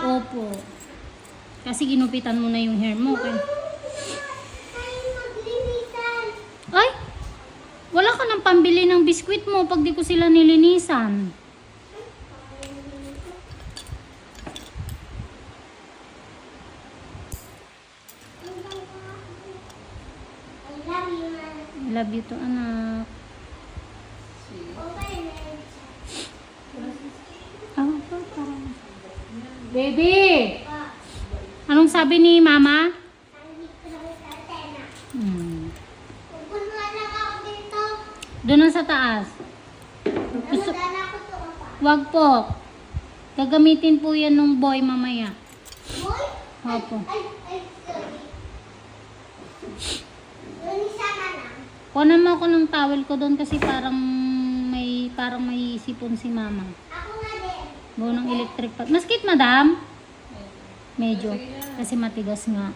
Opo. Kasi ginupitan mo na yung hair mo. Kaya... Ay! Wala ka nang pambili ng biskwit mo pag di ko sila nilinisan. I love you to anak. Ah, pa, parang... Baby! Anong sabi ni mama? Hmm. Doon sa taas. Gusto, wag po. Gagamitin po yan ng boy mamaya. Opo. Kunan mo ako ng towel ko doon kasi parang may parang may sipon si mama. Buo ng electric pa. Maskit, madam? Medyo. Kasi matigas nga.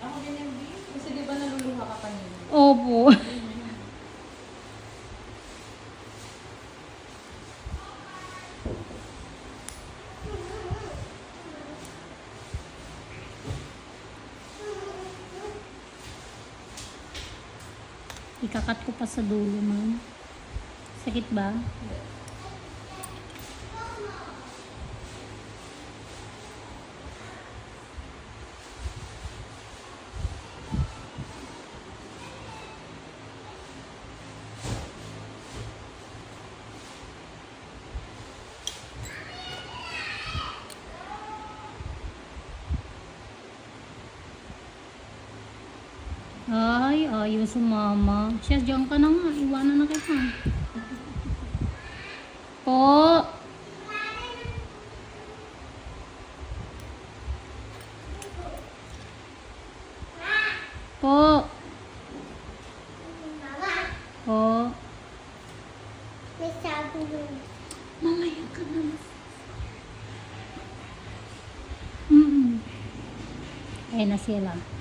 Ako din yung B. Kasi di ba naluluha ka kanina? Opo. Ikakat ko pa sa dulo, ma'am. Sakit ba? Ay, ayaw sumama. Siya, diyan ka na nga. Iwanan na kita. Po. Po. Po. Mamaya ka na. Mm-mm. Ayun na sila.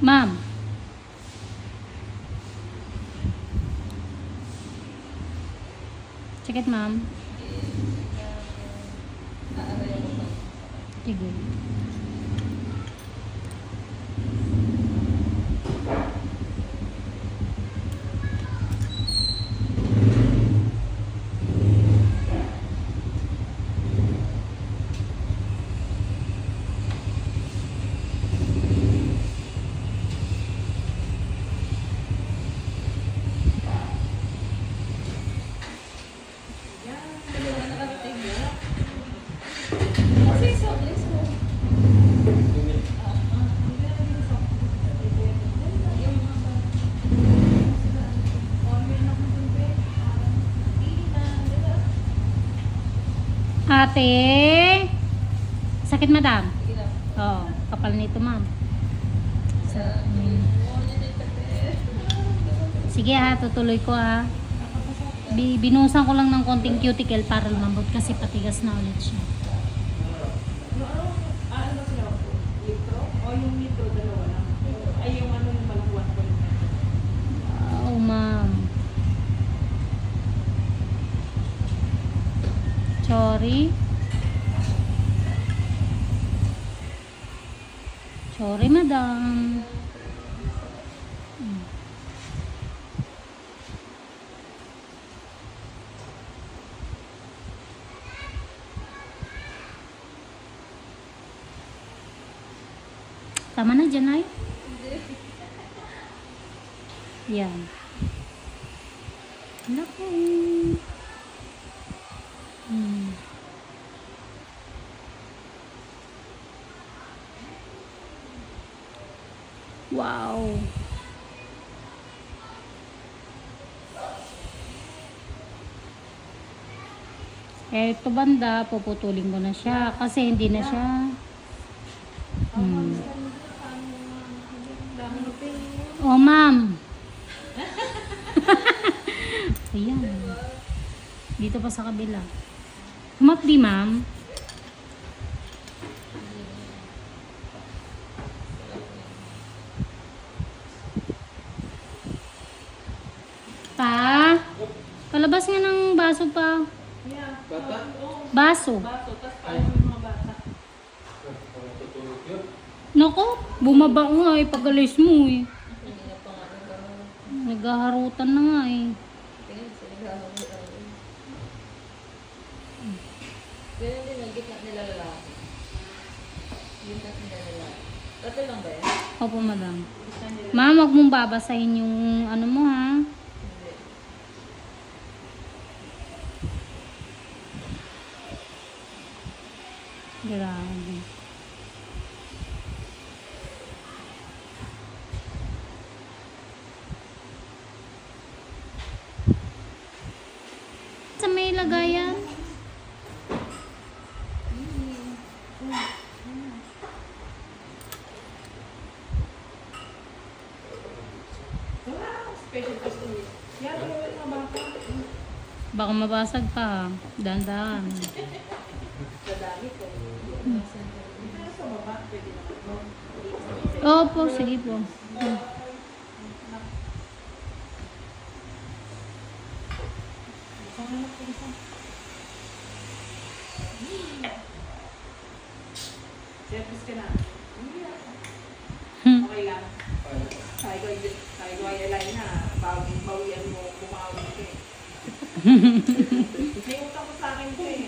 Ma'am. Check it, ma'am. Sige. Ate. Sakit, madam? Oo. kapal nito, ma'am. Sa- mm. Sige ha, tutuloy ko ha. Bi- binusan ko lang ng konting cuticle para lumambot kasi patigas na ulit siya. Ah, ano Sorry. Sorry, madam. Tama na dyan, ay. Yan. Naku. Wow. Eh, ito banda, puputulin ko na siya kasi hindi na siya. Hmm. Oh, ma'am. Ayan. Dito pa sa kabila. Humapdi, ma'am. Pa? Palabas nga ng baso pa. Yeah. Bata? Oo, Baso. baso. Tapos paano yung mga bata? Nako, bumaba nga eh, pag-alis mo eh. Naghaharutan na nga eh. Ganun din ang gitna nila lalaki. Gitna nila ba? Opo, madam. Ma'am, wag mong babasahin yung ano mo ha. Hindi. Grabe. Sa may lagayan? Baka mabasag pa. Dandan. Opo, sige po. Isang anak ko isa. Service ka na. Hindi ah. Hmm. Okay lang. Sabi ko, sabi ko ay alay na. Bawi, bawian mo, bumawi ka eh. May utang ko sa akin ko eh.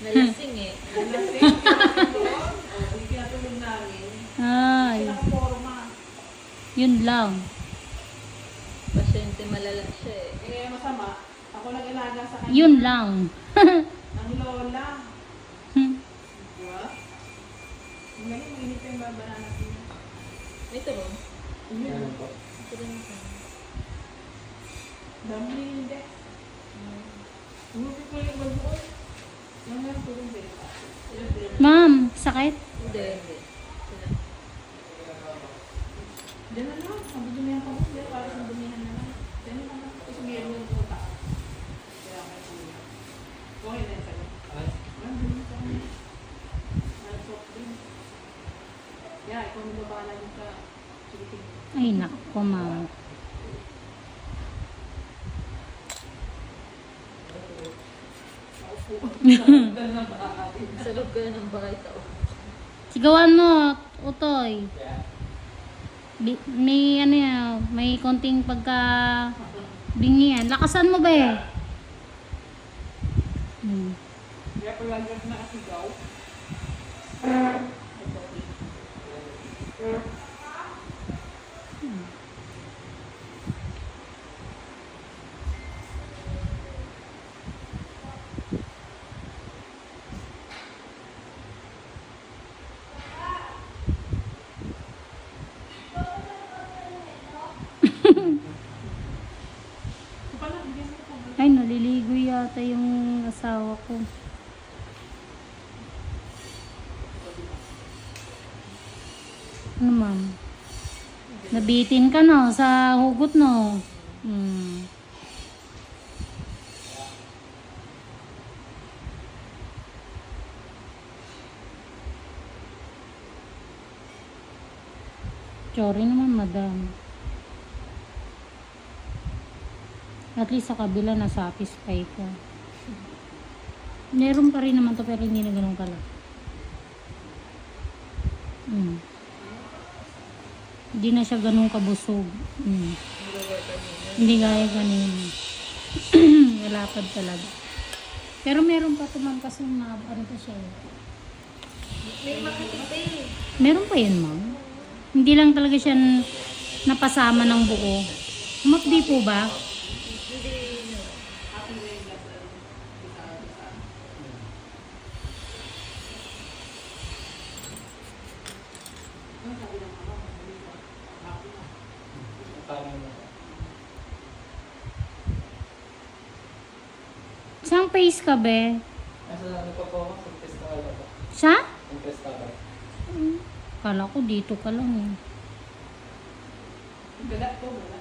Nalasing eh. Lasing, pinatulog. O, yung pinatulog namin. Ay, Pinakaporma. yun lang. Pasyente malala siya eh. Eh, masama. Ako nag-alaga sa kanya. Yun lang. Ang lola. Hmm. Diba? Galing, mainit pa yung babana natin. Ito mo. Yun. po? Ito rin ito. Dami hindi. Umuwi ko yung ko din. Ma'am, sakit? Hindi, hindi. Sila. Diyan na lang. Ang dumihan ko. Diyan para sa dumihan na lang. Diyan na lang. Kasi meron yung puta. Kaya kay kuya. Okay na sa'yo. Ay, Ang dumi sa. Yeah, ikaw nababala din chikiting. Ay, naku, ma'am. Sa loob ka ng bahay tao. Sigawan mo, utoy. Bi- may ano yan, may konting pagka bingi yan. Lakasan mo ba eh? Hmm. Kaya palagi ako nakasigaw. Pala, bigyan mo ko. Ay, naliligo yata yung asawa ko. Ano ma'am? Nabitin ka no sa hugot no? Hmm. Sorry naman, madam. At least sa kabila na satisfy ka. Meron pa rin naman to pero hindi na ganun kalaki. Mm. Hindi na siya ganun kabusog. Mm. Hindi gaya ganun. Malapad talaga. Pero meron pa to ma'am kasi na ano pa siya eh. May makatipi. Meron pa yun ma'am. Hindi lang talaga siya napasama ng buo. Umakdi po ba? Face ka be? Nasa ano pa po ako? Sa pa po. Siya? Yung festival. Kala ko dito ka lang eh. Gala to, gala.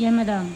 Yan, madam.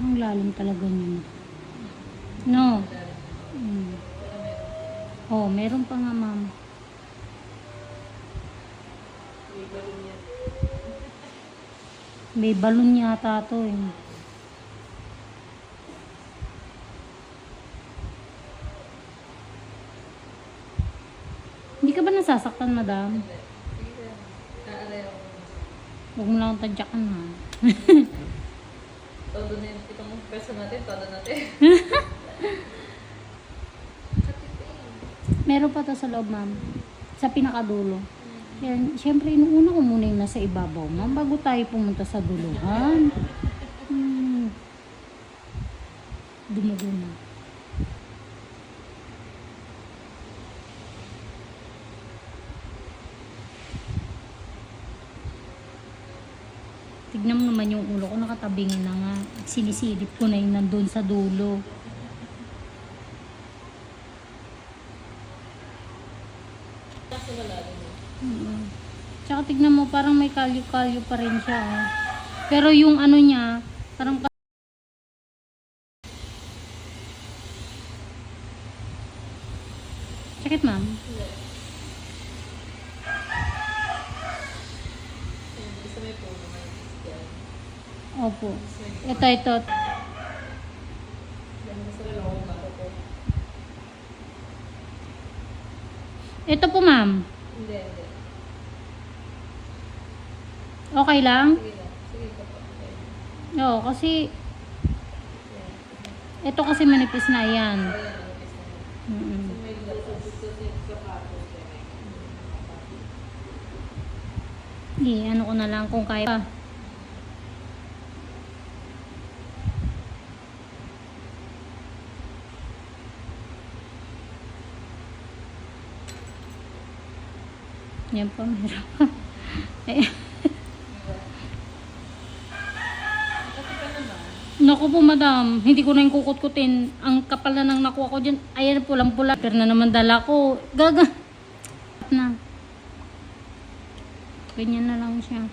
Parang lalim talaga niya. No. Mm. Oh, meron pa nga, ma'am. May balon yan. May balon yata to eh. Hindi ka ba nasasaktan, madam? Huwag mo lang tadyakan, ha? Todo na yung itong peso natin, todo natin. Meron pa to sa loob, ma'am. Sa pinakadulo. Yan, syempre, inuuna ko muna yung nasa ibabaw, ma'am, bago tayo pumunta sa duluhan. Hmm. Dumugo na. Tignan mo naman yung ulo ko, nakatabingin na nga. Sinisilip ko na yung nandun sa dulo. Kaso. Mm. Tsaka tignan mo, parang may kalyo-kalyo pa rin siya. Oh. Pero yung ano niya, parang pa- Sakit ma'am. Hindi. Ayun, Isa may puno, may yan. Opo. Isa may Ito, ito. Ito po ma'am. Hindi, hindi. Okay lang? Sige lang. Sige pa po. Okay. Oo, kasi ito kasi manipis na yan. Lapas. Hindi, ano ko na lang kung kaya pa. Yan pa, meron pa. Naku po madam, hindi ko na yung kukut-kutin. Ang kapal na nang nakuha ko dyan. Ayan, pulang-pula. Pero na naman dala ko. Gaga. Na. Ganyan na lang siya.